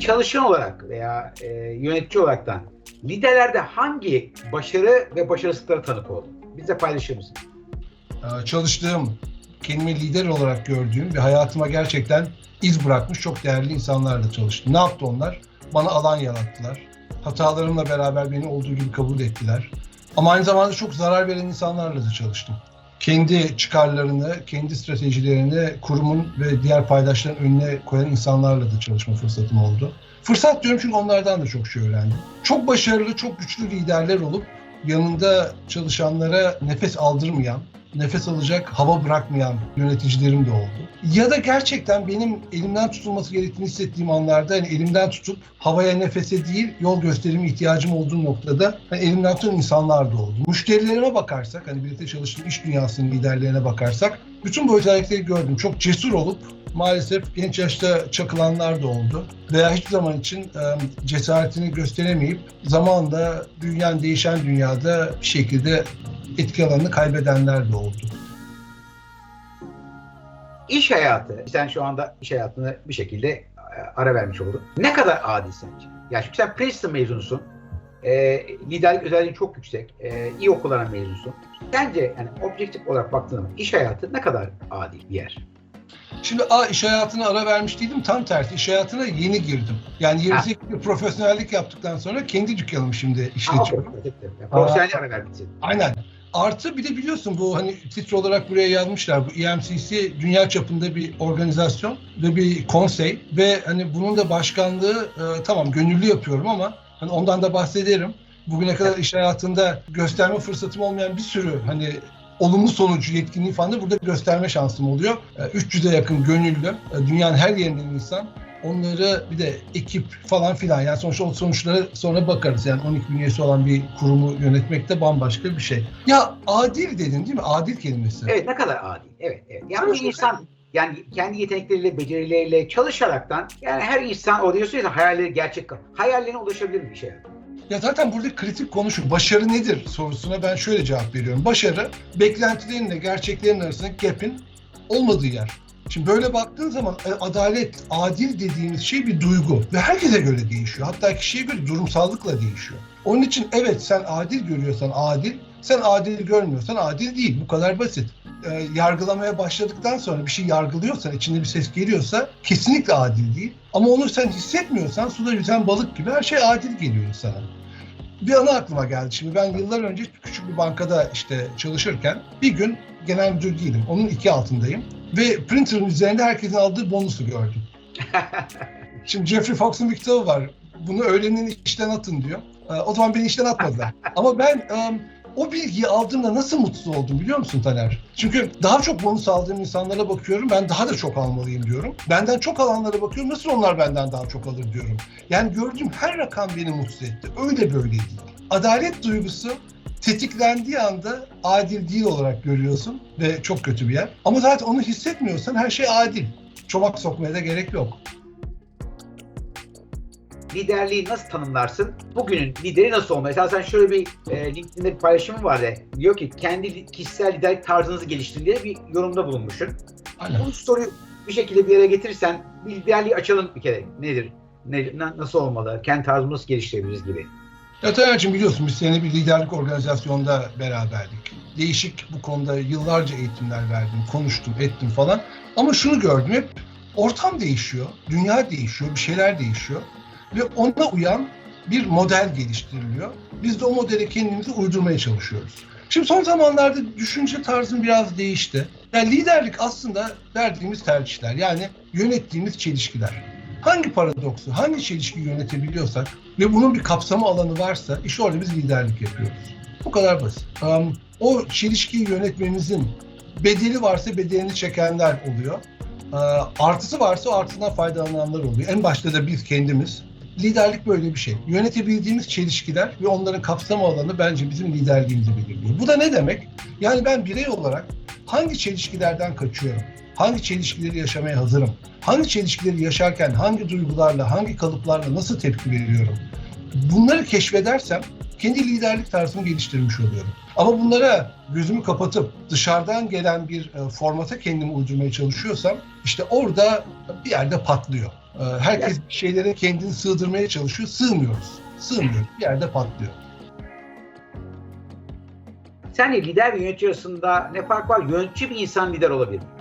çalışan olarak veya e, yönetici olaraktan liderlerde hangi başarı ve başarısızlıklara tanık oldun? Bizle paylaşır mısın? Ee, çalıştığım, kendimi lider olarak gördüğüm ve hayatıma gerçekten iz bırakmış çok değerli insanlarla çalıştım. Ne yaptı onlar? Bana alan yarattılar. Hatalarımla beraber beni olduğu gibi kabul ettiler. Ama aynı zamanda çok zarar veren insanlarla da çalıştım. Kendi çıkarlarını, kendi stratejilerini kurumun ve diğer paydaşların önüne koyan insanlarla da çalışma fırsatım oldu. Fırsat diyorum çünkü onlardan da çok şey öğrendim. Çok başarılı, çok güçlü liderler olup yanında çalışanlara nefes aldırmayan, nefes alacak hava bırakmayan yöneticilerim de oldu. Ya da gerçekten benim elimden tutulması gerektiğini hissettiğim anlarda hani elimden tutup havaya nefese değil yol gösterimi ihtiyacım olduğu noktada hani elimden tutan insanlar da oldu. Müşterilerime bakarsak hani birlikte çalıştığım iş dünyasının liderlerine bakarsak bütün bu özellikleri gördüm. Çok cesur olup maalesef genç yaşta çakılanlar da oldu. Veya hiçbir zaman için cesaretini gösteremeyip zamanla büyüyen, değişen dünyada bir şekilde etki alanını kaybedenler de oldu. İş hayatı, sen şu anda iş hayatını bir şekilde e, ara vermiş oldun. Ne kadar adil sence? Ya çünkü sen Princeton mezunusun. E, liderlik özelliğin çok yüksek. E, iyi okullardan mezunsun. Sence yani objektif olarak baktığında iş hayatı ne kadar adil bir yer? Şimdi A iş hayatına ara vermiş değildim. Tam tersi iş hayatına yeni girdim. Yani 28 yıl profesyonellik yaptıktan sonra kendi dükkanımı şimdi işletiyorum. okey, okey. Yani Profesyonel ara verdin. Aynen. Artı bir de biliyorsun bu hani titre olarak buraya yazmışlar. Bu EMCC dünya çapında bir organizasyon ve bir konsey ve hani bunun da başkanlığı e, tamam gönüllü yapıyorum ama hani ondan da bahsederim. Bugüne kadar iş hayatında gösterme fırsatım olmayan bir sürü hani olumlu sonucu, yetkinliği falan da burada gösterme şansım oluyor. E, 300'e yakın gönüllü, e, dünyanın her yerinden insan. Onları bir de ekip falan filan yani sonuçta o sonuçlara sonra bakarız. Yani 12 bin üyesi olan bir kurumu yönetmek de bambaşka bir şey. Ya adil dedin değil mi? Adil kelimesi. Evet ne kadar adil. Evet, evet. Yani bir insan yani kendi yetenekleriyle, becerileriyle çalışaraktan yani her insan o diyorsun ya hayalleri gerçek hayallerine ulaşabilir bir şey. Ya zaten burada kritik konu şu. Başarı nedir sorusuna ben şöyle cevap veriyorum. Başarı beklentilerinle gerçeklerin arasındaki gap'in olmadığı yer. Şimdi böyle baktığın zaman e, adalet, adil dediğimiz şey bir duygu ve herkese göre değişiyor. Hatta kişiye göre durumsallıkla değişiyor. Onun için evet sen adil görüyorsan adil, sen adil görmüyorsan adil değil. Bu kadar basit. E, yargılamaya başladıktan sonra bir şey yargılıyorsan, içinde bir ses geliyorsa kesinlikle adil değil. Ama onu sen hissetmiyorsan suda yüzen balık gibi her şey adil geliyor insana. Bir anı aklıma geldi. Şimdi ben yıllar önce küçük bir bankada işte çalışırken bir gün genel müdür değilim. Onun iki altındayım. Ve printer'ın üzerinde herkesin aldığı bonusu gördüm. Şimdi Jeffrey Fox'un bir kitabı var. Bunu öğlenin işten atın diyor. Ee, O zaman beni işten atmadılar. Ama ben em, o bilgiyi aldığımda nasıl mutsuz oldum biliyor musun Taner? Çünkü daha çok bonus aldığım insanlara bakıyorum. Ben daha da çok almalıyım diyorum. Benden çok alanlara bakıyorum. Nasıl onlar benden daha çok alır diyorum. Yani gördüğüm her rakam beni mutsuz etti. Öyle böyle değil. Adalet duygusu tetiklendiği anda adil değil olarak görüyorsun ve çok kötü bir yer. Ama zaten onu hissetmiyorsan her şey adil. Çomak sokmaya da gerek yok. Liderliği nasıl tanımlarsın? Bugünün lideri nasıl olmalı? Mesela sen şöyle bir e, LinkedIn'de bir paylaşımın var ya. Diyor ki kendi kişisel liderlik tarzınızı geliştirin diye bir yorumda bulunmuşsun. Aynen. Bu soruyu bir şekilde bir yere getirirsen bir liderliği açalım bir kere. Nedir? Ne, na- nasıl olmalı? Kendi tarzımızı geliştirebiliriz gibi. Ya Taner'cim biliyorsun biz seninle bir liderlik organizasyonda beraberdik. Değişik bu konuda yıllarca eğitimler verdim, konuştum, ettim falan. Ama şunu gördüm hep ortam değişiyor, dünya değişiyor, bir şeyler değişiyor. Ve ona uyan bir model geliştiriliyor. Biz de o modele kendimizi uydurmaya çalışıyoruz. Şimdi son zamanlarda düşünce tarzım biraz değişti. Yani liderlik aslında verdiğimiz tercihler yani yönettiğimiz çelişkiler. Hangi paradoksu, hangi çelişkiyi yönetebiliyorsak ve bunun bir kapsama alanı varsa işte orada biz liderlik yapıyoruz. Bu kadar basit. Um, o çelişkiyi yönetmemizin bedeli varsa bedelini çekenler oluyor. Ee, artısı varsa o artıdan faydalananlar oluyor. En başta da biz kendimiz. Liderlik böyle bir şey. Yönetebildiğimiz çelişkiler ve onların kapsama alanı bence bizim liderliğimizi belirliyor. Bu da ne demek? Yani ben birey olarak hangi çelişkilerden kaçıyorum? Hangi çelişkileri yaşamaya hazırım? Hangi çelişkileri yaşarken hangi duygularla, hangi kalıplarla nasıl tepki veriyorum? Bunları keşfedersem kendi liderlik tarzımı geliştirmiş oluyorum. Ama bunlara gözümü kapatıp dışarıdan gelen bir e, formata kendimi uydurmaya çalışıyorsam işte orada bir yerde patlıyor. E, herkes bir şeylere kendini sığdırmaya çalışıyor. Sığmıyoruz. Sığmıyoruz. Bir yerde patlıyor. Sence lider ve yönetici arasında ne fark var? Yönetici bir insan lider olabilir mi?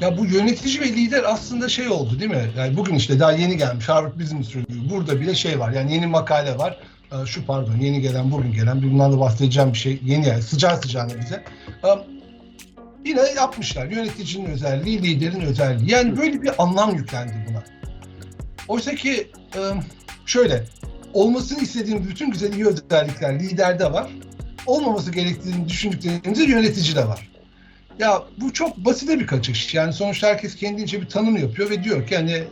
Ya bu yönetici ve lider aslında şey oldu değil mi? Yani bugün işte daha yeni gelmiş Harvard Business Review. Burada bile şey var. Yani yeni makale var. Ee, Şu pardon yeni gelen bugün gelen bundan da bahsedeceğim bir şey yeni yani sıcağı sıcağına bize. Ee, Yine yapmışlar. Yöneticinin özelliği, liderin özelliği. Yani böyle bir anlam yüklendi buna. Oysa ki e, şöyle olmasını istediğim bütün güzel iyi özellikler liderde var. Olmaması gerektiğini düşündüklerimiz de yöneticide var. Ya bu çok basite bir kaçış. Yani sonuçta herkes kendince bir tanım yapıyor ve diyor ki hani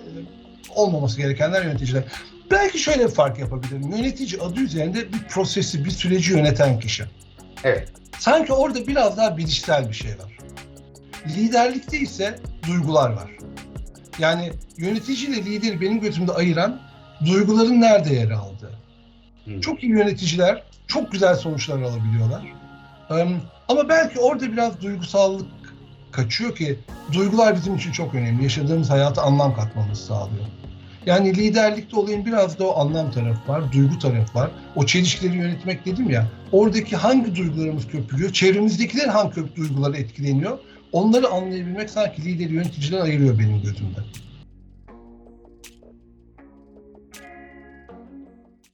olmaması gerekenler yöneticiler. Belki şöyle bir fark yapabilirim. Yönetici adı üzerinde bir prosesi, bir süreci yöneten kişi. Evet. Sanki orada biraz daha bilişsel bir şey var. Liderlikte ise duygular var. Yani yönetici ile lideri benim gözümde ayıran duyguların nerede yer aldığı. Hı. Çok iyi yöneticiler çok güzel sonuçlar alabiliyorlar. Em, Ama belki orada biraz duygusallık kaçıyor ki duygular bizim için çok önemli. Yaşadığımız hayata anlam katmamızı sağlıyor. Yani liderlikte olayın biraz da o anlam tarafı var, duygu tarafı var. O çelişkileri yönetmek dedim ya, oradaki hangi duygularımız köpürüyor, çevremizdekiler hangi duyguları etkileniyor, onları anlayabilmek sanki lideri yöneticiden ayırıyor benim gözümde.